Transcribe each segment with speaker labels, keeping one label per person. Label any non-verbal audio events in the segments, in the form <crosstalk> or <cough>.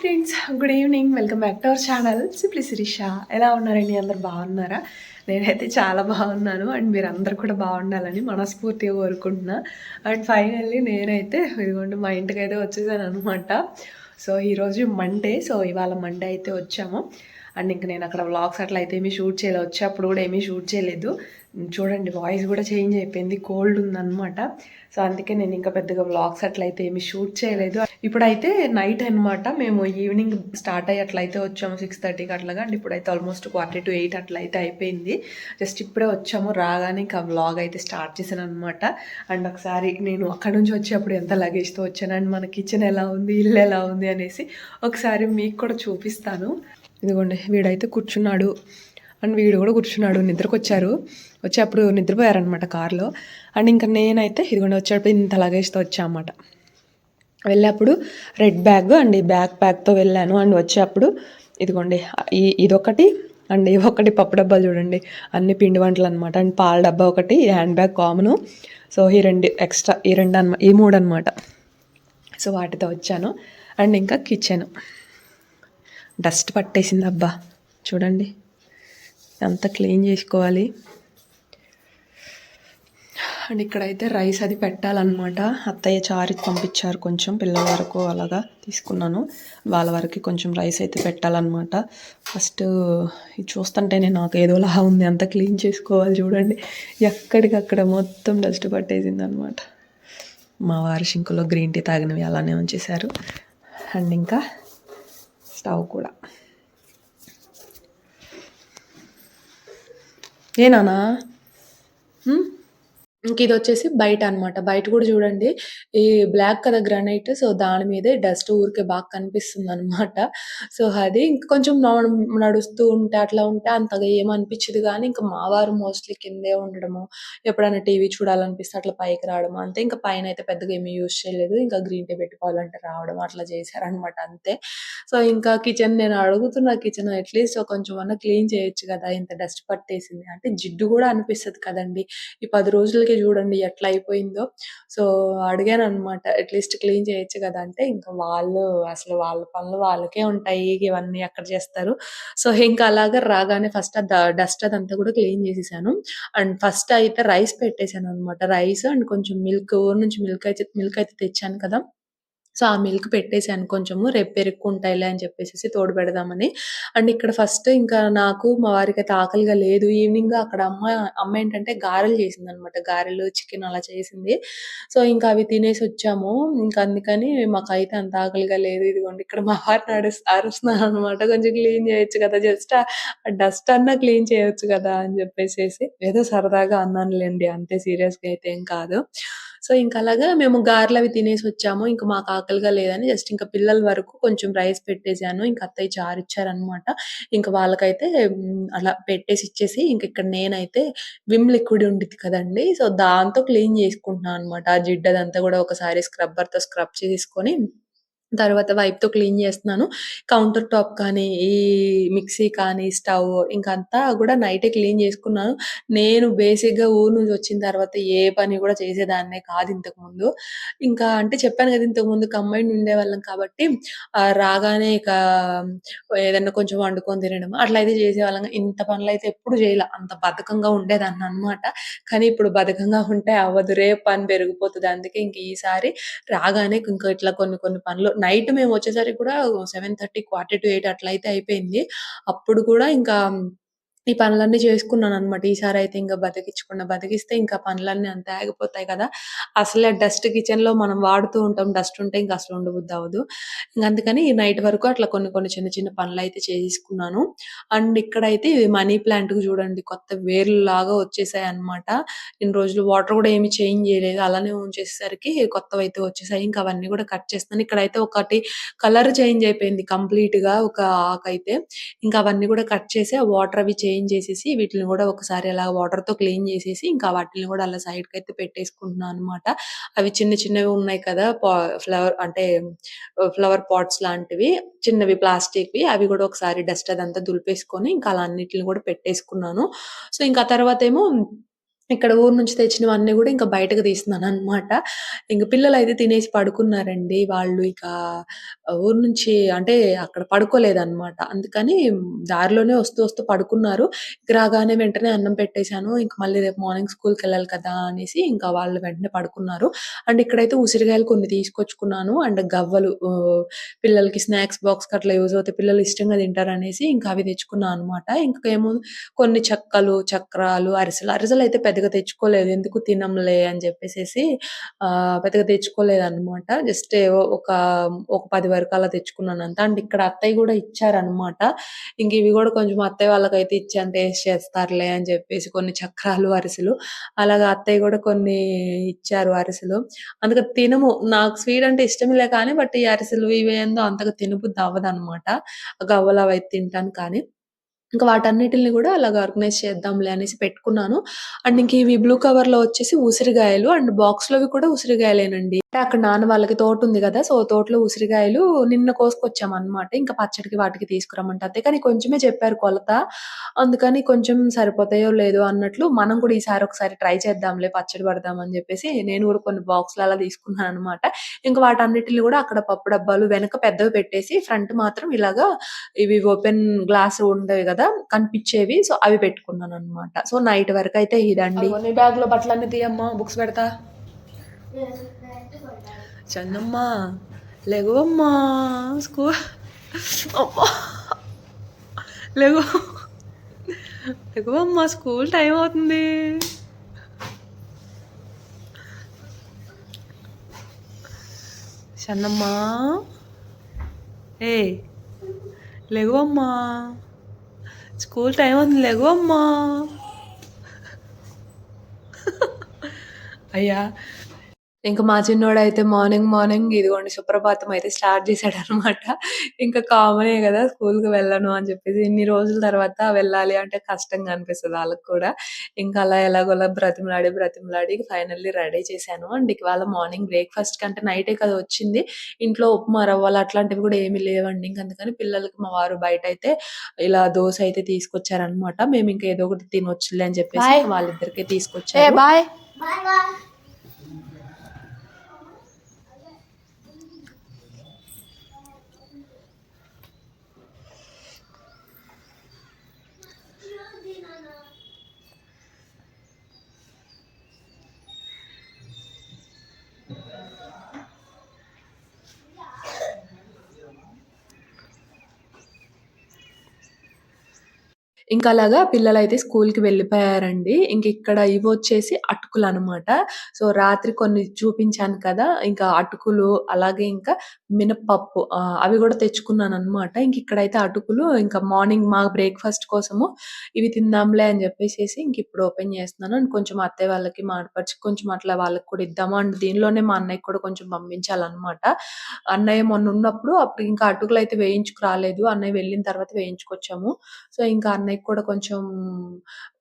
Speaker 1: Friends good evening welcome back to our channel simply Sirisha ఎలా ఉన్నారండి? అందరు బాగున్నారా? నేనైతే చాలా బాగున్నాను. అండ్ మీరు అందరు కూడా బాగుండాలని మనస్ఫూర్తిగా కోరుకుంటున్నా. అండ్ ఫైనల్లీ నేనైతే ఇదిగోండి మా ఇంటికి అయితే వచ్చేసాను అనమాట సో ఈరోజు మండే సో ఇవాళ మండే అయితే వచ్చాము. అండ్ ఇంక నేను అక్కడ వ్లాగ్స్ అట్లా అయితే ఏమీ షూట్ చేయలేదు వచ్చేప్పుడు కూడా ఏమీ షూట్ చేయలేదు. చూడండి వాయిస్ కూడా చేంజ్ అయిపోయింది కోల్డ్ ఉందన్నమాట. సో అందుకే నేను ఇంకా పెద్దగా వ్లాగ్స్ అట్లయితే ఏమి షూట్ చేయలేదు. ఇప్పుడైతే నైట్ అనమాట మేము ఈవినింగ్ స్టార్ట్ అయ్యి అట్లయితే వచ్చాము సిక్స్ థర్టీకి అట్లాగా. అండ్ ఇప్పుడైతే ఆల్మోస్ట్ క్వార్టర్ టు ఎయిట్ అట్లయితే అయిపోయింది. జస్ట్ ఇప్పుడే వచ్చాము రాగానే ఇంకా వ్లాగ్ అయితే స్టార్ట్ చేశాను అనమాట అండ్ ఒకసారి నేను అక్కడ నుంచి వచ్చేప్పుడు ఎంత లగేజ్తో వచ్చాను అండ్ మన కిచెన్ ఎలా ఉంది ఇల్లు ఎలా ఉంది అనేసి ఒకసారి మీకు కూడా చూపిస్తాను. ఇదిగోండి వీడైతే కూర్చున్నాడు. అండ్ వీడు కూడా కూర్చున్నాడు నిద్రకు వచ్చారు వచ్చి అప్పుడు నిద్రపోయారనమాట కార్లో. అండ్ ఇంకా నేనైతే ఇదిగోండి వచ్చేటప్పుడు ఇంత లగేజ్తో వచ్చా అనమాట వెళ్ళేప్పుడు రెడ్ బ్యాగ్ అండ్ ఈ బ్యాక్ ప్యాక్తో వెళ్ళాను. అండ్ వచ్చేప్పుడు ఇదిగోండి ఈ ఇదొకటి అండ్ ఒకటి పప్పు డబ్బాలు చూడండి అన్ని పిండి వంటలు అనమాట అండ్ పాల డబ్బా ఒకటి హ్యాండ్ బ్యాగ్ కామను. సో ఈ రెండు ఎక్స్ట్రా ఈ రెండు అనమాట ఈ మూడు అనమాట సో వాటితో వచ్చాను. అండ్ ఇంకా కిచెన్ డస్ట్ పట్టేసింది అబ్బా. చూడండి. అంతా క్లీన్ చేసుకోవాలి. అండ్ ఇక్కడైతే రైస్ అది పెట్టాలన్నమాట. అత్తయ్య చారికి పంపించారు కొంచెం పిల్లల వరకు అలాగా తీసుకున్నాను. వాళ్ళ వరకు కొంచెం రైస్ అయితే పెట్టాలన్నమాట. ఫస్ట్ ఇది చూస్తుంటేనే నాకు ఏదోలా ఉంది. అంత క్లీన్ చేసుకోవాలి చూడండి. ఎక్కడికక్కడ మొత్తం డస్ట్ పట్టేసింది అనమాట మా వారి షింకులో గ్రీన్ టీ తాగినవి అలానే ఉంచేశారు. అండ్ ఇంకా స్టవ్ కూడా. ಏನಣ್ಣ ಹ್ಞೂ ఇంక ఇది వచ్చేసి బయట అనమాట బయట కూడా చూడండి ఈ బ్లాక్ కదా గ్రానైట్ సో దాని మీదే డస్ట్ ఊరికే బాగా కనిపిస్తుంది అనమాట సో అది ఇంక కొంచెం నడుస్తూ ఉంటే అట్లా ఉంటే అంతగా ఏమనిపించదు కానీ ఇంకా మా వారు మోస్ట్లీ కిందే ఉండడము ఎప్పుడైనా టీవీ చూడాలనిపిస్తే అట్లా పైకి రావడం అంతే. ఇంకా పైన అయితే పెద్దగా ఏమీ యూజ్ చేయలేదు. ఇంకా గ్రీన్ టీ పెట్టుకోవాలంటే రావడం అట్లా చేశారనమాట అంతే. సో ఇంకా కిచెన్ నేను అడుగుతున్నా కిచెన్ అట్లీస్ట్ కొంచెం అన్న క్లీన్ చేయొచ్చు కదా ఇంత డస్ట్ పట్టేసింది అంటే జిడ్డు కూడా అనిపిస్తుంది కదండి. ఈ పది రోజులకి చూడండి ఎట్లా అయిపోయిందో. సో అడిగాను అనమాట అట్లీస్ట్ క్లీన్ చేయొచ్చు కదా అంటే ఇంకా వాళ్ళు అసలు వాళ్ళ పనులు వాళ్ళకే ఉంటాయి ఇవన్నీ ఎక్కడ చేస్తారు? సో ఇంకా అలాగా రాగానే ఫస్ట్ డస్ట్ అదంతా కూడా క్లీన్ చేసేసాను. అండ్ ఫస్ట్ అయితే రైస్ పెట్టేశాను అనమాట రైస్ అండ్ కొంచెం మిల్క్ ఊరు నుంచి మిల్క్ అయితే మిల్క్ అయితే తెచ్చాను కదా. సో, ఆ మిల్క్ పెట్టేసాను కొంచెము. రేపు పెరుక్కుంటాయిలే అని చెప్పేసేసి తోడు పెడదామని. అండ్ ఇక్కడ ఫస్ట్ ఇంకా నాకు, మా వారికి అయితే ఆకలిగా లేదు. ఈవినింగ్ అక్కడ అమ్మ అమ్మ ఏంటంటే గారెలు చేసింది అనమాట గారెలు, చికెన్ అలా చేసింది. సో, ఇంకా అవి తినేసి వచ్చాము. ఇంకా అందుకని మాకైతే అంత ఆకలిగా లేదు. ఇదిగోండి ఇక్కడ మా వారిని వారు నడుస్ అరుస్తున్నారనమాట. కొంచెం క్లీన్ చేయొచ్చు కదా! జస్ట్ ఆ డస్ట్ అన్నా క్లీన్ చేయొచ్చు కదా! అని చెప్పేసేసి ఏదో సరదాగా అన్నానులేండి అంతే సీరియస్‌గా అయితే ఏం కాదు. సో, ఇంకా అలాగా మేము గార్లు అవి తినేసి వచ్చాము ఇంకా మాకు ఆకలిగా లేదని జస్ట్ ఇంకా పిల్లల వరకు కొంచెం రైస్ పెట్టేసాను. ఇంకా అత్తయ్య చారిచ్చారనమాట. ఇంకా వాళ్ళకైతే అలా పెట్టేసి ఇచ్చేసి ఇంక ఇక్కడ నేనైతే విమ్ లిక్విడ్ ఉండిద్ది కదండీ! సో, దాంతో క్లీన్ చేసుకుంటున్నాను అనమాట. ఆ జిడ్డదంతా కూడా ఒకసారి స్క్రబ్బర్‌తో స్క్రబ్ చేసుకొని తర్వాత వైప్‌తో క్లీన్ చేస్తున్నాను. కౌంటర్ టాప్ కానీ, ఈ మిక్సీ కానీ, స్టవ్ ఇంకంతా కూడా నైటే క్లీన్ చేసుకున్నాను. నేను బేసిక్‌గా ఊరు నుంచి వచ్చిన తర్వాత ఏ పని కూడా చేసేదాన్నే కాదు ఇంతకుముందు. ఇంకా అంటే చెప్పాను కదా ఇంతకుముందు కంబైండ్ ఉండేవాళ్ళం కాబట్టి రాగానే ఇక ఏదన్నా కొంచెం వండుకొని తినడం అట్లా అయితే చేసేవాళ్ళం. ఇంత పనులు అయితే ఎప్పుడు చేయలే అంత బద్ధకంగా ఉండేదాన్ననమాట. కానీ ఇప్పుడు బద్ధకంగా ఉంటే అవ్వదు. రేపు పని పెరిగిపోతుంది అందుకే ఇంక ఈసారి రాగానే ఇంకా ఇట్లా కొన్ని కొన్ని పనులు నైట్ మేము వచ్చేసరికి కూడా 7:30 క్వార్టర్ టు 8 అట్లా అయితే అయిపోయింది. అప్పుడు కూడా ఇంకా ఈ పనులన్నీ చేసుకున్నాను అనమాట ఈసారి అయితే ఇంకా బతికించకుండా బతికిస్తే ఇంకా పనులన్నీ అంతే ఆగిపోతాయి కదా! అసలే డస్ట్ కిచెన్లో మనం వాడుతూ ఉంటాం. డస్ట్ ఉంటే ఇంకా అసలు ఉండబుద్ది అవ్వదు అందుకని నైట్ వరకు అట్లా కొన్ని కొన్ని చిన్న చిన్న పనులు అయితే చేసుకున్నాను అండ్ ఇక్కడైతే ఇవి మనీ ప్లాంట్‌కి చూడండి కొత్త వేర్లు లాగా వచ్చేసాయి అనమాట ఇన్ని రోజులు వాటర్ కూడా ఏమి చేంజ్ చేయలేదు. అలానే వచ్చేసరికి కొత్తవి అయితే వచ్చేసాయి. ఇంకా అవన్నీ కూడా కట్ చేస్తున్నాను. ఇక్కడైతే ఒకటి కలర్ చేంజ్ అయిపోయింది కంప్లీట్గా ఒక ఆకైతే. ఇంకా అవన్నీ కూడా కట్ చేసి ఆ వాటర్ అవి చేంజ్ క్లీన్ చేసేసి వీటిని కూడా ఒకసారి అలా వాటర్‌తో క్లీన్ చేసేసి ఇంకా వాటిని కూడా అలా సైడ్‌కైతే పెట్టేసుకుంటున్నాను అనమాట. అవి చిన్న చిన్నవి ఉన్నాయి కదా! ఫ్లవర్ అంటే ఫ్లవర్ పాట్స్ లాంటివి చిన్నవి ప్లాస్టిక్‌వి అవి కూడా ఒకసారి డస్ట్ అదంతా దులిపేసుకొని ఇంకా అలా అన్నిటిని కూడా పెట్టేసుకున్నాను. సో, ఇంకా తర్వాత ఏమో ఇక్కడ ఊరు నుంచి తెచ్చినవన్నీ కూడా ఇంకా బయటకు ఇంకా ఇంక అయితే తినేసి పడుకున్నారండి. వాళ్ళు ఇక ఊరు నుంచి అంటే అక్కడ పడుకోలేదనమాట. అందుకని దారిలోనే వస్తూ, వస్తూ పడుకున్నారు. ఇక రాగానే వెంటనే అన్నం పెట్టేసాను. ఇంక మళ్ళీ రేపు మార్నింగ్ స్కూల్‌కెళ్ళాలి కదా! అనేసి ఇంకా వాళ్ళు వెంటనే పడుకున్నారు. అండ్ ఇక్కడైతే ఉసిరికాయలు కొన్ని తీసుకొచ్చుకున్నాను. అండ్ గవ్వలు పిల్లలకి స్నాక్స్ బాక్స్‌కి అట్లా యూజ్ అవుతాయి. పిల్లలు ఇష్టంగా తింటారనేసి ఇంకా అవి తెచ్చుకున్నాను అనమాట. ఏమో కొన్ని చెక్కలు, చక్రాలు, అరిసెలు. అరిసెలు అయితే పెద్ద పెద్దగా తెచ్చుకోలేదు. ఎందుకు తినంలే అని చెప్పేసేసి పెద్దగా పెద్దగా తెచ్చుకోలేదనమాట. జస్ట్ ఏవో ఒక, ఒక పది వరకు అలా తెచ్చుకున్నాను అంత అండ్ ఇక్కడ అత్తయ్య కూడా ఇచ్చారనమాట. ఇంక ఇవి కూడా కొంచెం అత్తయ్య వాళ్ళకైతే ఇచ్చాను టేస్ట్ చేస్తారులే అని చెప్పేసి కొన్ని చక్రాలు, అరిసెలు. అలాగా అత్తయ్య కూడా కొన్ని ఇచ్చారు అరిసెలు. అందుకే తినము. నాకు స్వీట్ అంటే ఇష్టంలే కానీ బట్ ఈ అరిసెలు ఇవేందో అంతగా అంతగా తినబుద్ధి అవ్వదనమాట. గవ్వలు అవైతే తింటాను కానీ. ఇంకా వాటన్నిటిని కూడా అలాగ ఆర్గనైజ్ చేద్దాంలే అనేసి పెట్టుకున్నాను. అండ్ ఇంక ఇవి బ్లూ కవర్లో వచ్చేసి ఉసిరిగాయలు అండ్ బాక్స్ లోవి కూడా ఉసిరిగాయలేనండి. అక్కడ నాన్న వాళ్ళకి తోట ఉంది కదా సో, తోటలో ఉసిరిగాయలు నిన్న కోసుకొచ్చాం అనమాట ఇంకా పచ్చడికి వాటికి తీసుకురమ్మంటే అత్తయ్య. కానీ కొంచెమే చెప్పారు కొలత. అందుకని కొంచెం సరిపోతాయో లేదో అన్నట్లు మనం కూడా ఈసారి ఒకసారి ట్రై చేద్దాంలే పచ్చడి పడదాం అని నేను కూడా కొన్ని బాక్స్‌లు అలా తీసుకున్నాననమాట. ఇంకా వాటన్నిటిని కూడా అక్కడ పప్పు డబ్బాలు వెనక పెద్దవి పెట్టేసి ఫ్రంట్ మాత్రం ఇలాగా ఇవి ఓపెన్ గ్లాస్ ఉండేవి కదా కనిపించేవి సో, అవి పెట్టుకున్నాననమాట. సో, నైట్ వరకు అయితే ఇదండి. బ్యాగ్లో బ్యాగ్‌లో బట్టలన్నీ తీయమ్మా బుక్స్ పెడతా. చందమ్మ లెగవమ్మా స్కూ అమ్మా! లెగు. లెగవమ్మా స్కూల్ టైం అవుతుంది. చందమ్మా! ఏ లేవమ్మా స్కూల్ టైమ్ అవుతుంది లెగవమ్మా! అయ్యా! ఇంక మా చిన్నోడైతే మార్నింగ్, మార్నింగ్ ఇదిగోండి సుప్రభాతం అయితే స్టార్ట్ చేశాడనమాట. ఇంకా కామనే గదా! స్కూల్‌కి వెళ్ళను అని చెప్పేసి. ఇన్ని రోజుల తర్వాత వెళ్ళాలి అంటే కష్టంగా అనిపిస్తది ఆళ్ళకి కూడా. ఇంకా అలా ఎలాగోలా బ్రతిమలాడి, బ్రతిమలాడి ఫైనల్లీ రెడీ చేశాను. అండ్ ఇవాళ మార్నింగ్ బ్రేక్‌ఫాస్ట్‌కి అంటే నైటే కదా వచ్చింది. ఇంట్లో ఉప్మా, రవ్వలు అట్లాంటివి గూడా ఏమీ లేవండి. ఇంక అందుకని పిల్లలకి మా వారు బయటైతే ఇలా దోస అయితే తీసుకొచ్చారనమాట. మేము ఇంక ఏదో ఒకటి తినొచ్చులే అని చెప్పేసి. వాళ్ళిద్దరికీ తీసుకొచ్చారు.
Speaker 2: బాయ్
Speaker 1: ఇంకా అలాగా పిల్లలైతే స్కూల్‌కి వెళ్ళిపోయారండి. ఇంక ఇక్కడ ఇవి వచ్చేసి అటుకులు అనమాట సో, రాత్రి కొన్ని చూపించాను కదా! ఇంకా అటుకులు అలాగే ఇంకా మినపప్పు అవి కూడా తెచ్చుకున్నాను అనమాట ఇంక ఇక్కడైతే అటుకులు ఇంకా మార్నింగ్ మా బ్రేక్‌ఫాస్ట్ కోసము ఇవి తిందాంలే అని చెప్పేసి ఇంక ఇప్పుడు ఓపెన్ చేస్తున్నాను. అండ్ కొంచెం అత్తయ్య వాళ్ళకి, మాట్లాడి కొంచెం అట్లా వాళ్ళకి కూడా ఇద్దాము. అండ్ దీనిలోనే మా అన్నయ్యకి కూడా కొంచెం పంపించాలన్నమాట అన్నయ్య మొన్న ఉన్నప్పుడు అప్పుడు ఇంకా అటుకులు అయితే వేయించుకు రాలేదు. అన్నయ్య వెళ్ళిన తర్వాత వేయించుకొచ్చాము. సో, ఇంకా అన్నయ్యకి కూడా కొంచెం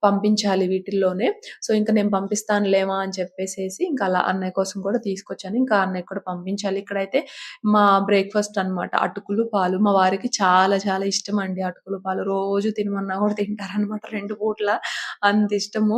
Speaker 1: పంపించాలి వీటిల్లోనే. సో, ఇంకా నేను పంపిస్తానులేమా అని చెప్పేసేసి ఇంకా అలా అన్నయ్య కోసం కూడా తీసుకొచ్చాను. ఇంకా అన్నయ్య కూడా పంపించాలి. ఇక్కడైతే మా బ్రేక్‌ఫాస్ట్ అనమాట. అటుకులు, పాలు. మా వారికి చాలా చాలా ఇష్టం అండి అటుకులు, పాలు. రోజు తినమన్నా కూడా తింటారనమాట రెండు పూట్ల అంత ఇష్టము.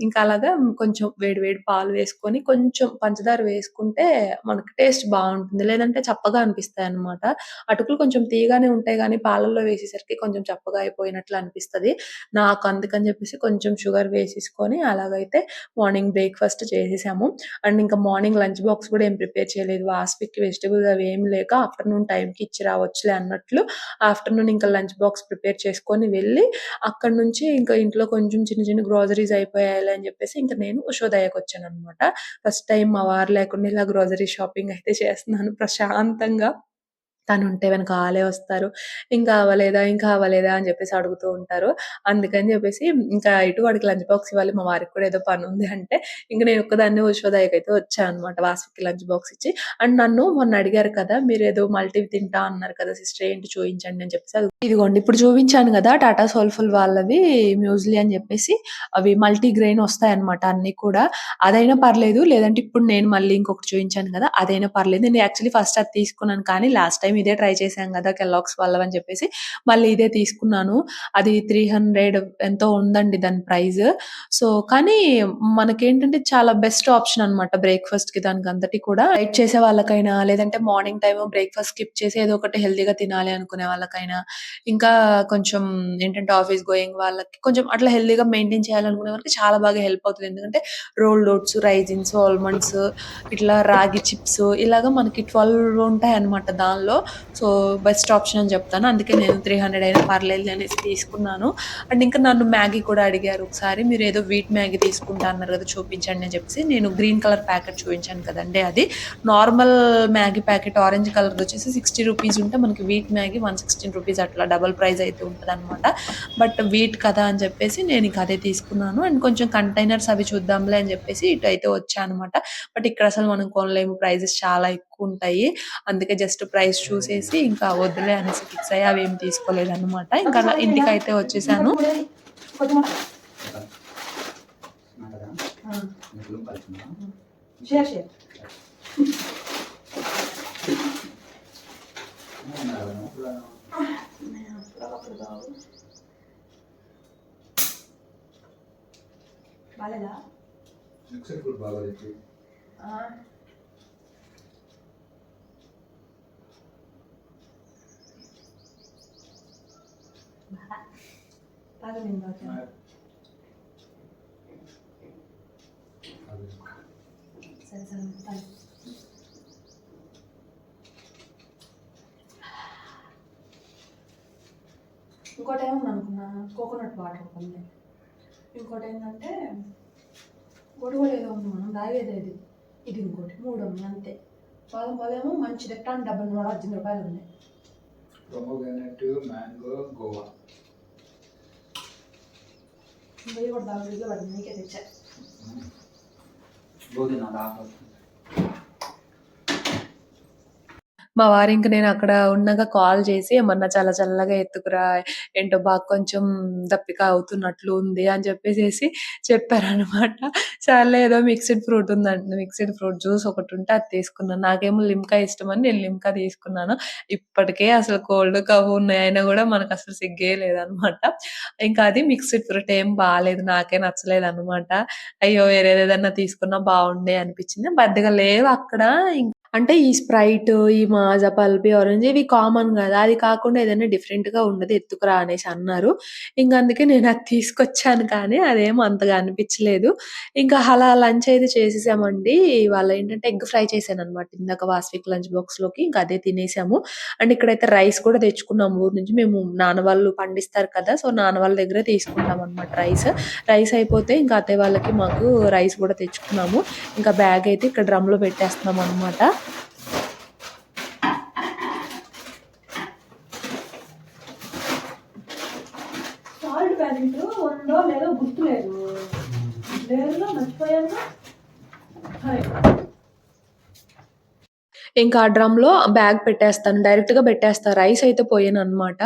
Speaker 1: ఇంకా అలాగా కొంచెం వేడి వేడి పాలు వేసుకొని కొంచెం పంచదార వేసుకుంటే మనకి టేస్ట్ బాగుంటుంది లేదంటే చప్పగా అనిపిస్తాయి అనమాట అటుకులు కొంచెం తీయగానే ఉంటాయి కానీ పాలల్లో వేసేసరికి కొంచెం చప్పగా తిన్నట్లు అనిపిస్తది. నాకు అందుకని చెప్పేసి కొంచెం షుగర్ వేసేసుకొని అలాగైతే మార్నింగ్ బ్రేక్‌ఫాస్ట్ చేసేసాము. అండ్ ఇంకా మార్నింగ్ లంచ్ బాక్స్ కూడా ఏం ప్రిపేర్ చేయలేదు. వాస్విక్‌కి వెజిటబుల్స్ అవి ఏం లేక ఆఫ్టర్‌నూన్ టైంకి ఇచ్చి రావచ్చులే అన్నట్లు ఆఫ్టర్‌నూన్ ఇంకా లంచ్ బాక్స్ ప్రిపేర్ చేసుకొని వెళ్ళి అక్కడి నుంచి ఇంకా ఇంట్లో కొంచెం చిన్న చిన్న గ్రోసరీస్ అయిపోయాయి అని చెప్పేసి ఇంకా నేను ఉషోదయకు వచ్చాను అనమాట ఫస్ట్ టైం మా వారు లేకుండా ఇలా గ్రోసరీ షాపింగ్ అయితే చేస్తున్నాను ప్రశాంతంగా. తనుంటే వెనకాలే వస్తారు. ఇంకా అవ్వలేదా? ఇంకా అవ్వలేదా? అని చెప్పేసి అడుగుతూ ఉంటారు. అందుకని చెప్పేసి ఇంకా ఇటు వాడికి లంచ్ బాక్స్ ఇవ్వాలి. మా వారికి కూడా ఏదో పని ఉంది అంటే ఇంకా నేను ఒక్కదాన్నే అయితే వచ్చాను అనమాట. వాసుకి లంచ్ బాక్స్ ఇచ్చి. అండ్ నన్ను మొన్న అడిగారు కదా! మీరు ఏదో మల్టీ తింటా అన్నారు కదా! సిస్టర్ ఏంటి చూపించండి అని చెప్పేసి ఇదిగోండి ఇప్పుడు చూపించాను కదా టాటా సోల్‌ఫుల్ వాళ్ళవి మ్యూజ్లీ అని చెప్పేసి అవి మల్టీ గ్రెయిన్ వస్తాయన్నమాట అన్ని కూడా. అదైనా పర్లేదు. లేదంటే ఇప్పుడు నేను మళ్ళీ ఇంకొకటి చూపించాను కదా అదైనా పర్లేదు. నేను యాక్చువల్లీ ఫస్ట్ అది తీసుకున్నాను కానీ లాస్ట్ టైం ఇదే ట్రై చేశాం కదా కెల్లాగ్స్ వాళ్ళవని చెప్పేసి. మళ్ళీ ఇదే తీసుకున్నాను. అది త్రీ హండ్రెడ్ ఎంతో ఉందండి దాని ప్రైస్. సో కానీ మనకేంటంటే చాలా బెస్ట్ ఆప్షన్ అనమాట బ్రేక్ఫాస్ట్కి దానికి అంతటి కూడా. డైట్ చేసే వాళ్ళకైనా లేదంటే మార్నింగ్ టైం బ్రేక్ఫాస్ట్ స్కిప్ చేసి ఏదో ఒకటి హెల్దీగా తినాలి అనుకునే వాళ్ళకైనా ఇంకా కొంచెం ఏంటంటే ఆఫీస్ గోయింగ్ వాళ్ళకి కొంచెం అట్లా హెల్తీగా మెయింటైన్ చేయాలనుకునే వాళ్ళకి చాలా బాగా హెల్ప్ అవుతుంది. ఎందుకంటే రోల్డ్ ఓట్స్ రైజిన్స్ ఆల్మండ్స్ ఇట్లా రాగి చిప్స్ ఇలాగా మనకి ట్వెల్వ్ ఉంటాయి అనమాట దానిలో. సో బెస్ట్ ఆప్షన్ అని చెప్తాను. అందుకే నేను త్రీ హండ్రెడ్ అయినా పర్లేదు అనేసి తీసుకున్నాను. అండ్ ఇంకా నన్ను మ్యాగీ కూడా అడిగారు ఒకసారి మీరు ఏదో వీట్ మ్యాగీ తీసుకుంటా అన్నారు కదా చూపించండి అని చెప్పేసి నేను గ్రీన్ కలర్ ప్యాకెట్ చూపించాను కదండి అది. Normal Maggi packet orange colour వచ్చేసి సిక్స్టీ రూపీస్ ఉంటే మనకి wheat Maggi one sixteen rupees అట్లా డబల్ ప్రైస్ అయితే ఉంటుంది అనమాట బట్ వీట్ కదా అని చెప్పేసి నేను ఇంక అదే తీసుకున్నాను. అండ్ కొంచెం కంటైనర్స్ అవి చూద్దాంలే అని చెప్పేసి ఇటు అయితే వచ్చా అనమాట బట్ ఇక్కడ అసలు మనం కొనలేము ప్రైజెస్ చాలా ఎక్కువ ఉంటాయి అందుకే జస్ట్ ప్రైస్ చూసేసి ఇంకా వద్దులే అనేసి ఫిక్స్ అయ్యి అవి ఏం తీసుకోలేదు అనమాట ఇంకా ఇంటికి అయితే వచ్చేసాను.
Speaker 2: షేర్ షేర్. బాలేదా?
Speaker 3: మిక్సర్ ఫుడ్ బాగా
Speaker 2: సరే సరే తాగు ఇంకోటి ఏమన్నా కోకోనట్ వాటర్ ఉంది ఇంకోటి ఏంటంటే ఇంకోటి ఏదో ఉంది మనం తాగేది ఇది ఇది ఇంకోటి మూడు ఉంది అంతే. బాదం పాలేమో మంచి ఎట్టా డెబ్బై నూట పద్దెనిమిది రూపాయలు ఉన్నాయి.
Speaker 3: మ్యాంగో గోవా
Speaker 2: వెయ్యి కూడా బాగా ఫ్రిడ్జ్లో పడింది నీకే తెచ్చా
Speaker 3: గోధుమ
Speaker 1: మా వారు ఇంక నేను అక్కడ ఉండగా కాల్ చేసి ఏమన్నా చాలా చల్లగా ఎత్తుకురా ఏంటో బాగా కొంచెం దప్పిక అవుతున్నట్లు ఉంది అని చెప్పేసేసి చెప్పారనమాట సర్లే ఏదో మిక్స్డ్ ఫ్రూట్ ఉందండి మిక్స్డ్ ఫ్రూట్ జ్యూస్ ఒకటి ఉంటే అది తీసుకున్నాను నాకేమో లిమ్కా ఇష్టం అని నేను లిమ్కా తీసుకున్నాను. ఇప్పటికే అసలు కోల్డ్ కవ్ ఉన్నాయి అయినా కూడా మనకు అసలు సిగ్గే లేదనమాట ఇంకా అది మిక్స్డ్ ఫ్రూట్ ఏం బాగాలేదు నాకే నచ్చలేదు అనమాట అయ్యో వేరేదేదన్నా తీసుకున్నా బాగుండే అనిపించింది. పెద్దగా లేవు అక్కడ. అంటే ఈ స్ప్రైట్ ఈ మాజా పల్పి ఆరెంజ్ ఇవి కామన్ కదా. అది కాకుండా ఏదైనా డిఫరెంట్గా ఉండదు. ఎత్తుకురా అనేసి అన్నారు. ఇంకా అందుకే నేను అది తీసుకొచ్చాను కానీ అదేం అంతగా అనిపించలేదు. ఇంకా అలా లంచ్ అయితే చేసేసామండి. వాళ్ళ ఏంటంటే ఎగ్ ఫ్రై చేశాను అనమాట ఇందాక వాస్విక్ లంచ్ బాక్స్లోకి ఇంకా అదే తినేసాము. అండ్ ఇక్కడైతే రైస్ కూడా తెచ్చుకున్నాము. ఊరు నుంచి మేము నాన్న వాళ్ళు పండిస్తారు కదా సో నాన్న వాళ్ళ దగ్గర తీసుకుంటాం అనమాట రైస్. రైస్ అయిపోతే ఇంకా అత్తయ్య వాళ్ళకి మాకు రైస్ కూడా తెచ్చుకున్నాము. ఇంకా బ్యాగ్ అయితే ఇక్కడ డ్రమ్లో పెట్టేస్తున్నాం అనమాట
Speaker 2: సాల్ట్ ప్యాకెట్ ఉందో లేదో గుర్తులేదు లేదు మర్చిపోయాను సరే
Speaker 1: ఇంకా ఆ డ్రమ్లో బ్యాగ్ పెట్టేస్తాను డైరెక్ట్గా పెట్టేస్తా. రైస్ అయితే పోయాను అనమాట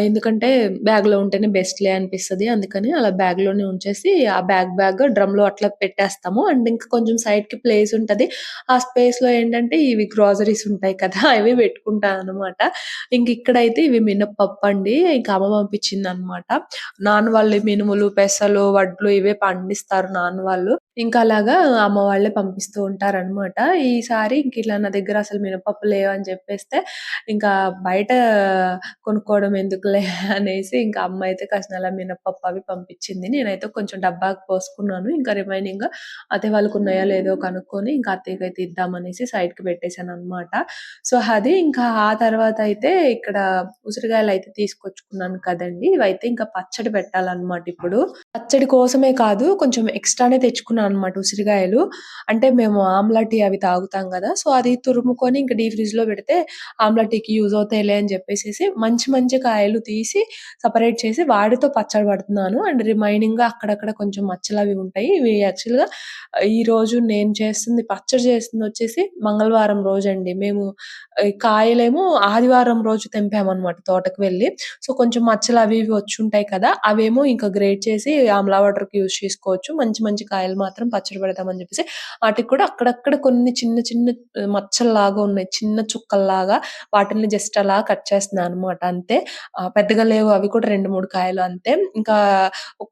Speaker 1: ఎందుకంటే బ్యాగ్లో ఉంటేనే బెస్ట్ లే అనిపిస్తది. అందుకని అలా బ్యాగ్లోనే ఉంచేసి ఆ బ్యాగ్ బ్యాగ్ డ్రమ్లో అట్లా పెట్టేస్తాము. అండ్ ఇంకా కొంచెం సైడ్కి ప్లేస్ ఉంటది. ఆ స్పేస్లో ఏంటంటే ఇవి గ్రాసరీస్ ఉంటాయి కదా అవి పెట్టుకుంటాను అనమాట ఇంక ఇక్కడైతే ఇవి మినపప్పు అండి. ఇంకా అమ్మ పంపించింది అనమాట నాన్న వాళ్ళు మినుములు పెసలు వడ్లు ఇవే పండిస్తారు నాన్న వాళ్ళు. ఇంకా అలాగా అమ్మ వాళ్ళే పంపిస్తూ ఉంటారనమాట ఈసారి ఇంక ఇట్లా నా దగ్గర అసలు మినపప్పు లేవు అని చెప్పేస్తే ఇంకా బయట కొనుక్కోవడం ఎందుకులే <laughs> అనేసి ఇంకా అమ్మ అయితే కాసిన అలా మినపప్పు అవి పంపించింది. నేనైతే కొంచెం డబ్బాకి పోసుకున్నాను. ఇంకా రిమైనింగ్ అత్తయ్య వాళ్ళకు ఉన్నాయో లేదో కనుక్కొని ఇంకా అత్తయ్యకి అయితే ఇద్దామనేసి సైడ్కి పెట్టేశాను అనమాట సో అది ఇంకా ఆ తర్వాత అయితే ఇక్కడ ఉసిరికాయలు అయితే తీసుకొచ్చుకున్నాను కదండి. ఇవైతే ఇంకా పచ్చడి పెట్టాలన్నమాట ఇప్పుడు. పచ్చడి కోసమే కాదు కొంచెం ఎక్స్ట్రానే తెచ్చుకున్నాను. అనమాట ఉసిరికాయలు అంటే మేము ఆమ్లా టీ అవి తాగుతాం కదా సో అది తురుముకొని ఇంకా డీ ఫ్రిడ్జ్లో పెడితే ఆమ్లా టీకి యూజ్ అవుతాయిలే అని చెప్పేసి మంచి మంచి కాయలు తీసి సపరేట్ చేసి వాడితో పచ్చడి పడుతున్నాను. అండ్ రిమైనింగ్గా అక్కడక్కడ కొంచెం మచ్చలు అవి ఉంటాయి. ఇవి యాక్చువల్గా ఈ రోజు నేను చేస్తుంది పచ్చడి చేస్తుంది వచ్చేసి మంగళవారం రోజు అండి. మేము ఈ కాయలేమో ఆదివారం రోజు తెంపామన్నమాట తోటకు వెళ్ళి. సో కొంచెం మచ్చలు అవి ఇవి వచ్చి ఉంటాయి కదా అవేమో ఇంకా గ్రేట్ చేసి ఆమ్లా వాటర్కి యూజ్ చేసుకోవచ్చు. మంచి మంచి కాయలు మాత్రం మాత్రం పచ్చడి పెడతామని చెప్పేసి వాటికి కూడా అక్కడక్కడ కొన్ని చిన్న చిన్న మచ్చల్లాగా ఉన్నాయి. చిన్న చుక్కల్లాగా వాటిల్ని జస్ట్ అలా కట్ చేస్తున్నాను అనమాట అంతే. పెద్దగా లేవు అవి కూడా 2, 3 కాయలు అంతే. ఇంకా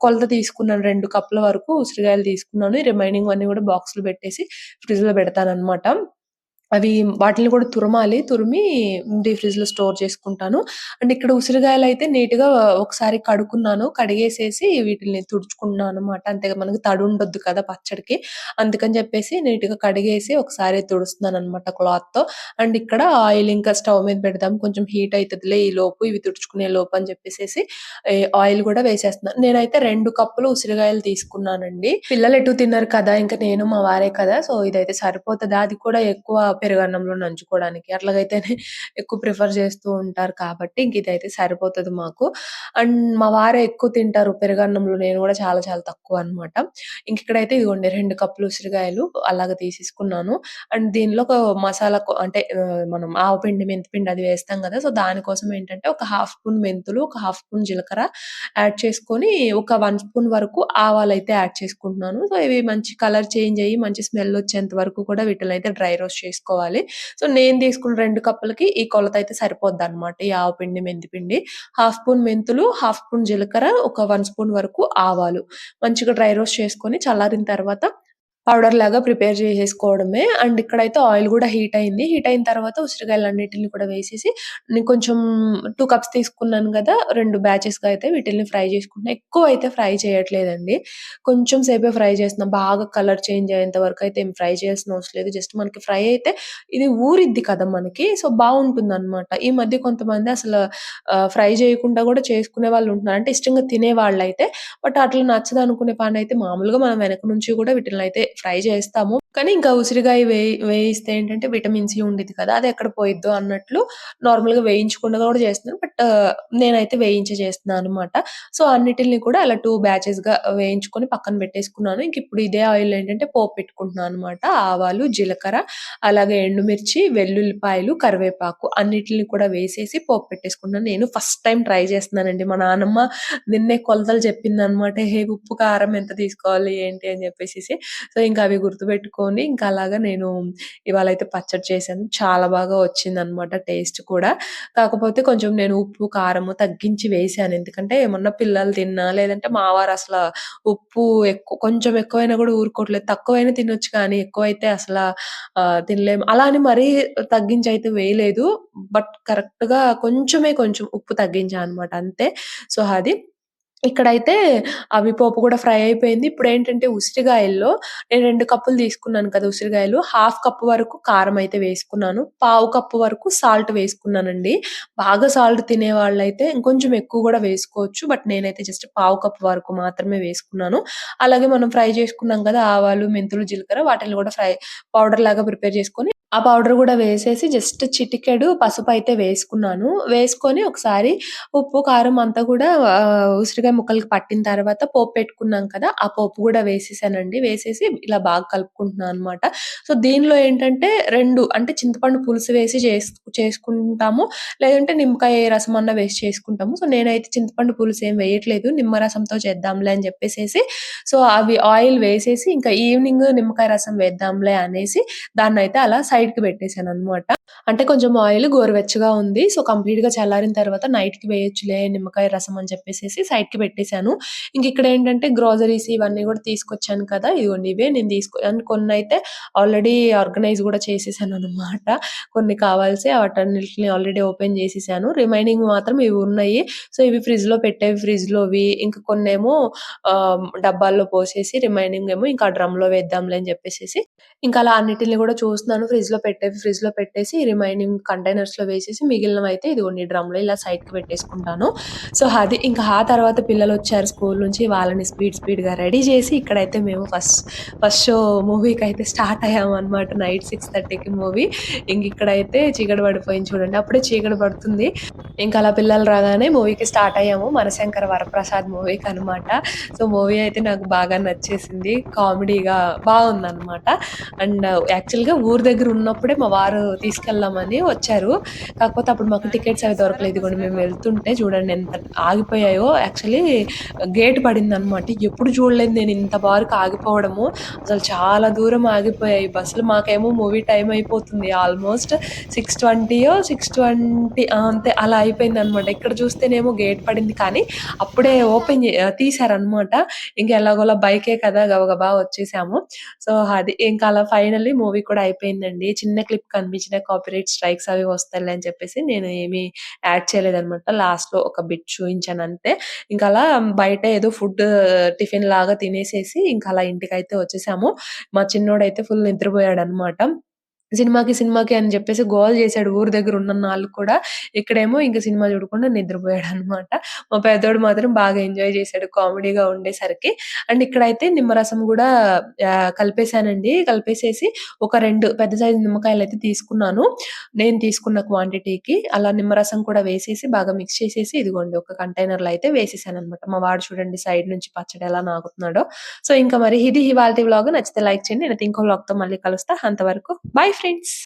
Speaker 1: కొలత తీసుకున్నాను రెండు కప్పుల వరకు ఉసిరికాయలు తీసుకున్నాను. రిమైనింగ్ అన్ని కూడా బాక్స్‌లో పెట్టేసి ఫ్రిడ్జ్లో పెడతాను అనమాట అవి వాటిల్ని కూడా తురమాలి. తురిమి డీప్ ఫ్రిడ్జ్‌లో స్టోర్ చేసుకుంటాను. అండ్ ఇక్కడ ఉసిరికాయలైతే నీట్‌గా ఒకసారి కడుక్కున్నాను. కడిగేసేసి వీటిల్ని తుడుచుకున్నాను అనమాట. అంతే మనకి తడి ఉండొద్దు కదా పచ్చడికి. అందుకని చెప్పేసి నీట్‌గా కడిగేసి ఒకసారి తుడుస్తున్నాను అనమాట క్లాత్ క్లాత్‌తో. అండ్ ఇక్కడ ఆయిల్ ఇంకా స్టవ్ మీద పెడదాం కొంచెం హీట్ అవుతుంది ఈ లోపు ఇవి తుడుచుకునే లోపు అని చెప్పేసేసి ఆయిల్ కూడా వేసేస్తున్నాను. నేనైతే రెండు కప్పులు ఉసిరికాయలు తీసుకున్నానండి. పిల్లలు ఎటు తిన్నారు కదా! ఇంకా నేను మా వారే కదా! సో ఇదైతే సరిపోతుంది అది కూడా ఎక్కువ పెరుగన్నంలో నంచుకోవడానికి. అట్లాగైతేనే ఎక్కువ ప్రిఫర్ చేస్తూ ఉంటారు కాబట్టి ఇంక ఇదైతే సరిపోతది మాకు. అండ్ మా వారే ఎక్కువ తింటారు పెరుగన్నంలో. నేను కూడా చాలా చాలా తక్కువ అనమాట. ఇంక ఇక్కడైతే ఇదిగోండి రెండు కప్పులు ఉసిరికాయలు అలాగ తీసేసుకున్నాను. అండ్ దీనిలో ఒక మసాలా అంటే మనం ఆవపిండి, మెంతిపిండి అది వేస్తాం కదా! సో దానికోసం ఏంటంటే ఒక హాఫ్ స్పూన్ మెంతులు, ఒక హాఫ్ స్పూన్ జీలకర్ర యాడ్ చేసుకొని ఒక వన్ స్పూన్ వరకు ఆవాలైతే యాడ్ చేసుకుంటున్నాను. సో ఇవి మంచి కలర్ చేంజ్ అయ్యి మంచి స్మెల్ వచ్చేంత వరకు కూడా వీటినైతే డ్రై రోస్ట్ చేసుకోవాలి. సో నేను తీసుకున్న రెండు కప్పులకి ఈ కొలత అయితే సరిపోద్ది అనమాట ఈ ఆవపిండి, మెంతిపిండి. హాఫ్ స్పూన్ మెంతులు, హాఫ్ స్పూన్ జీలకర్ర, ఒక వన్ స్పూన్ వరకు ఆవాలు. మంచిగా డ్రై రోస్ట్ చేసుకొని చల్లారిన తర్వాత పౌడర్ లాగా ప్రిపేర్ చేసేసుకోవడమే. అండ్ ఇక్కడైతే ఆయిల్ కూడా హీట్ అయింది. హీట్ అయిన తర్వాత ఉసిరికాయలు అన్నిటిని కూడా వేసేసి నేను కొంచెం టూ కప్స్ తీసుకున్నాను కదా! రెండు బ్యాచెస్‌గా అయితే వీటిని ఫ్రై చేసుకుంటున్నా. అయితే ఫ్రై చేయట్లేదండి. కొంచెం సేపే ఫ్రై చేస్తున్నా. బాగా కలర్ చేంజ్ అయ్యేంత వరకు అయితే ఏం ఫ్రై చేయాల్సిన అవసరం లేదు. జస్ట్ మనకి ఫ్రై అయితే ఇది ఊరిద్ది కదా మనకి. సో బాగుంటుంది అనమాట ఈ మధ్య కొంతమంది అసలు ఫ్రై చేయకుండా కూడా చేసుకునే వాళ్ళు ఉంటున్నారు. అంటే ఇష్టంగా తినే వాళ్ళైతే బట్ అట్లా నచ్చదనుకునే అయితే మామూలుగా మనం వెనక నుంచి కూడా వీటిని అయితే ట్రై చేస్తాము. కానీ ఇంకా ఉసిరికాయ వే వేయిస్తే ఏంటంటే విటమిన్ సి ఉండేది కదా! అది ఎక్కడ పోయిద్దో అన్నట్లు నార్మల్‌గా వేయించకుండా కూడా చేస్తున్నాను. బట్ uh, నేనైతే వేయించే చేస్తున్నాను అనమాట. సో అన్నిటిని కూడా అలా 2 బ్యాచెస్‌గా వేయించుకొని పక్కన పెట్టేసుకున్నాను. ఇంక ఇప్పుడు ఇదే ఆయిల్ ఏంటంటే పోపు పెట్టుకుంటున్నాను అనమాట. ఆవాలు, జీలకర్ర, అలాగే ఎండుమిర్చి, వెల్లుల్లిపాయలు, కరివేపాకు అన్నిటిని కూడా వేసేసి పోపు పెట్టేసుకున్నాను. నేను ఫస్ట్ టైం ట్రై చేస్తున్నానండి. మా నానమ్మ నిన్నే కొలతలు చెప్పిందనమాట. హే ఉప్పు, కారం ఎంత తీసుకోవాలి ఏంటి అని చెప్పేసి సో ఇంకా అవి గుర్తుపెట్టుకొని ఇంకా అలాగా నేను ఇవాళ అయితే పచ్చడి చేశాను. చాలా బాగా వచ్చిందనమాట టేస్ట్ కూడా. కాకపోతే కొంచెం నేను ఉప్పు, కారము తగ్గించి వేసాను ఎందుకంటే ఏమన్నా పిల్లలు తిన్నా లేదంటే మావారు అసలు ఉప్పు ఎక్కువ కొంచెం ఎక్కువైనా కూడా ఊరుకోవట్లేదు. తక్కువైనా తినొచ్చు కానీ ఎక్కువైతే అసలు తినలేము. అలా అని మరీ తగ్గించి అయితే వేయలేదు. బట్ కరెక్ట్‌గా కొంచెమే కొంచెం ఉప్పు తగ్గించాను అనమాట అంతే. సో అది. ఇక్కడైతే అవి పోపు కూడా ఫ్రై అయిపోయింది. ఇప్పుడు ఏంటంటే ఉసిరికాయల్లో నేను రెండు కప్పులు తీసుకున్నాను కదా! ఉసిరికాయలు. హాఫ్ కప్ వరకు కారం అయితే వేసుకున్నాను. పావు కప్పు వరకు సాల్ట్ వేసుకున్నానండి. బాగా సాల్ట్ తినే వాళ్ళైతే ఇంకొంచెం ఎక్కువ కూడా వేసుకోవచ్చు. బట్ నేనైతే జస్ట్ పావు కప్పు వరకు మాత్రమే వేసుకున్నాను. అలాగే మనం ఫ్రై చేసుకున్నాం కదా! ఆవాలు, మెంతులు, జీలకర్ర వాటిని కూడా ఫ్రై పౌడర్ లాగా ప్రిపేర్ చేసుకొని ఆ పౌడర్ కూడా వేసేసి జస్ట్ చిటికెడు పసుపు అయితే వేసుకున్నాను. వేసుకొని ఒకసారి ఉప్పు, కారం అంతా కూడా ఉసిరికాయ ఉసిరికాయ ముక్కలకి పట్టిన తర్వాత పోపు పెట్టుకున్నాం కదా! ఆ పోపు కూడా వేసేసానండి. వేసేసి ఇలా బాగా కలుపుకుంటున్నాను అనమాట. సో దీనిలో ఏంటంటే రెండు అంటే చింతపండు పులుసు వేసి చేస్ చేసుకుంటాము. లేదంటే నిమ్మకాయ రసం అన్న వేసి చేసుకుంటాము. సో నేనైతే చింతపండు పులుసు ఏం వేయట్లేదు. నిమ్మరసంతో చేద్దాంలే అని చెప్పేసేసి సో అవి ఆయిల్ వేసేసి ఇంకా ఈవినింగ్ నిమ్మకాయ రసం వేద్దాంలే అనేసి దాన్నయితే అలా సైడ్‌కి పెట్టేసాననమాట. అంటే కొంచెం ఆయిల్ గోరువెచ్చగా ఉంది. సో కంప్లీట్‌గా చల్లారిన తర్వాత నైట్‌కి వేయొచ్చులే నిమ్మకాయ రసం అని చెప్పేసి సైడ్‌కి పెట్టేసాను. ఇంక ఇక్కడేంటంటే గ్రోసరీస్ ఇవన్నీ కూడా తీసుకొచ్చాను కదా! ఇదిగోండి ఇవే నేను తీసుకో కొన్ని అయితే ఆల్రెడీ ఆర్గనైజ్ కూడా చేసేసాను అనమాట కొన్ని కావాల్సి వాటన్నిటిని ఆల్రెడీ ఓపెన్ చేసేసాను. రిమైనింగ్ మాత్రం ఇవి ఉన్నాయి. సో ఇవి ఫ్రిడ్జ్‌లో పెట్టేవి ఫ్రిడ్జ్‌లోవి ఇంకా కొన్నేమో ఏమో డబ్బాల్లో పోసేసి రిమైనింగ్ ఏమో ఇంకా డ్రమ్‌లో వేద్దాంలే అని చెప్పేసి ఇంకా అలా అన్నిటిని కూడా చూస్తున్నాను. ఫ్రిడ్జ్‌లో పెట్టేవి ఫ్రిడ్జ్‌లో పెట్టేసి రిమైనింగ్ కంటైనర్స్‌లో వేసేసి మిగిలినవైతే ఇదిగోండి డ్రమ్‌లో ఇలా సైడ్‌కి పెట్టేసుకుంటాను. సో అది ఇంకా ఆ తర్వాత పిల్లలు వచ్చారు స్కూల్ నుంచి. వాళ్ళని స్పీడ్ స్పీడ్‌గా రెడీ చేసి ఇక్కడైతే మేము ఫస్ట్ ఫస్ట్ షో అయితే స్టార్ట్ అయ్యాము అనమాట నైట్ 6:30కి మూవీ. ఇంక ఇక్కడైతే చీకటి పడిపోయింది చూడండి. అప్పుడే చీకటి పడుతుంది. ఇంకా అలా పిల్లలు రాగానే మూవీకి స్టార్ట్ అయ్యాము. 'మనశంకర వరప్రసాద్' మూవీకనమాట. సో మూవీ అయితే నాకు బాగా నచ్చేసింది. కామెడీగా బాగుందన్నమాట అండ్ యాక్చువల్‌గా uh, ఊరి దగ్గర ఉన్నప్పుడే మా వారు తీసుకెళ్ళాలి వెళ్దామని వచ్చారు. కాకపోతే అప్పుడు మాకు టికెట్స్ అవి దొరకలేదు. కూడా మేము వెళ్తుంటే చూడండి ఎంత ఆగిపోయాయో. యాక్చువల్లీ గేట్ పడింది అనమాట ఎప్పుడు చూడలేదు నేను ఇంత వరకు ఆగిపోవడము. అసలు చాలా దూరం ఆగిపోయాయి బస్సులు. మాకేమో మూవీ టైం అయిపోతుంది. ఆల్మోస్ట్ సిక్స్ ట్వంటీయో సిక్స్ ట్వంటీ అంతే అలా అయిపోయింది అనమాట ఇక్కడ చూస్తేనేమో గేట్ పడింది కానీ అప్పుడే ఓపెన్ తీసారనమాట ఇంకా ఎలాగోలా బైకే కదా గబగబా వచ్చేసాము. సో, అది ఇంకా అలా ఫైనల్లీ మూవీ కూడా అయిపోయిందండి. చిన్న క్లిప్ కనిపించిన కాపీ కాపీరైట్ స్ట్రైక్స్ అవి వస్తాయి అని చెప్పేసి నేను ఏమీ యాడ్ చేయలేదనమాట. లాస్ట్‌లో ఒక బిట్ చూయించాను అంతే. ఇంకా అలా బయట ఏదో ఫుడ్ టిఫిన్ లాగా తినేసేసి ఇంకా అలా ఇంటికైతే వచ్చేసాము. మా చిన్నోడైతే ఫుల్ నిద్రపోయాడు అనమాట సినిమాకి, సినిమాకి అని చెప్పేసి గోల చేసాడు ఊరు దగ్గర ఉన్న నాళ్ళు కూడా. ఇక్కడేమో ఇంకా సినిమా చూడకుండా నిద్రపోయాడు అనమాట మా పెద్దోడు మాత్రం బాగా ఎంజాయ్ చేసాడు కామెడీగా ఉండేసరికి. అండ్ ఇక్కడైతే నిమ్మరసం కూడా కలిపేశానండి కలిపేసానండి. కలిపేసేసి ఒక రెండు పెద్ద సైజు అయితే తీసుకున్నాను. నేను తీసుకున్న క్వాంటిటీకి. అలా నిమ్మరసం కూడా వేసేసి బాగా మిక్స్ చేసేసి ఇదిగోండి ఒక కంటైనర్‌లో అయితే వేసేసాననమాట. మా వాడు చూడండి సైడ్ నుంచి పచ్చడి ఎలా నాగుతున్నాడో సో, ఇంకా మరి ఇది ఇవాల్టి వ్లాగ్. నచ్చితే లైక్ చేయండి. నేను ఇంకో వ్లాగ్‌తో మళ్ళీ కలుస్తా. అంతవరకు బై ఫ్రెండ్స్.